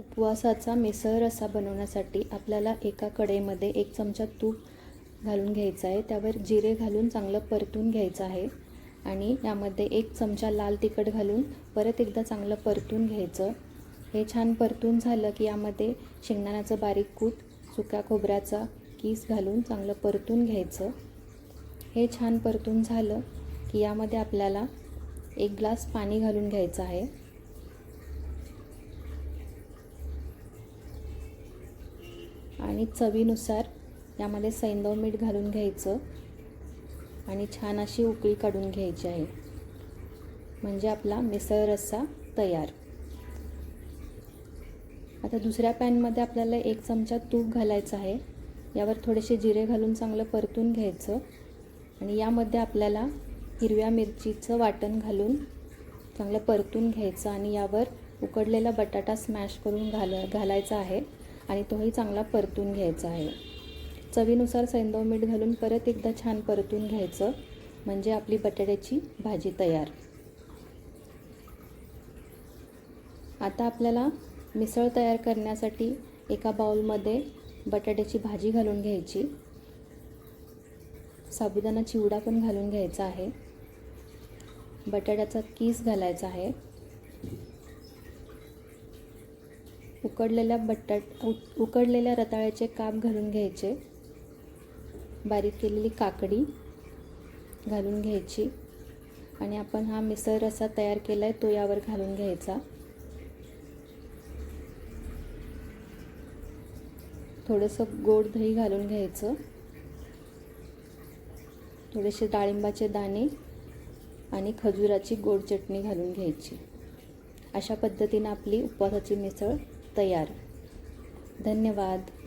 उपवासाचा मिसळ रस्सा बनवण्यासाठी आपल्याला एका कढईमध्ये एक चमचा तूप घालून घ्यायचं आहे. त्यावर जिरे घालून चांगलं परतून घ्यायचं आहे. आणि यामध्ये एक चमचा लाल तिखट घालून परत एकदा चांगलं परतून घ्यायचं. हे छान परतून झालं की यामध्ये शेंगदाण्याचं बारीक कूट सुक्या खोबऱ्याचा किस घालून चांगलं परतून घ्यायचं. हे छान परतून झालं की यामध्ये आपल्याला एक ग्लास पाणी घालून घ्यायचं आहे. आणि चवीनुसार यामध्ये सैंदव मीठ घालून घ्यायचं आणि छान अशी उकळी काढून घ्यायची आहे. म्हणजे आपला मिसळ रस्सा तयार. आता दुसऱ्या पॅनमध्ये आपल्याला एक चमचा तूप घालायचं आहे. यावर थोडेसे जिरे घालून चांगलं परतून घ्यायचं. आणि यामध्ये आपल्याला हिरव्या मिरचीचं वाटण घालून चांगलं परतून घ्यायचं आणि यावर उकडलेला बटाटा स्मॅश करून घाल घालायचा आहे. आणि तोही चांगला परतून घ्यायचा आहे. चवीनुसार सैंदव मीठ घालून परत एकदा छान परतून घ्यायचं म्हणजे आपली बटाट्याची भाजी तयार. आता आपल्याला मिसळ तयार करण्यासाठी एका बाउलमध्ये बटाट्याची भाजी घालून घ्यायची. साबुदाणा चिवडा पण घालून घ्यायचा आहे. बटाट्याचा कीस घालायचा आहे. उकडलेल्या बटाट उ उकडलेल्या रताळ्याचे काप घालून घ्यायचे. बारीक केलेली काकडी घालून घ्यायची. आणि आपण हा मिसळ रसा तयार केला आहे तो यावर घालून घ्यायचा. थोडंसं गोड दही घालून घ्यायचं. थोडेसे डाळिंबाचे दाणे आणि खजुराची गोड चटणी घालून घ्यायची. अशा पद्धतीनं आपली उपवासाची मिसळ तयार. धन्यवाद.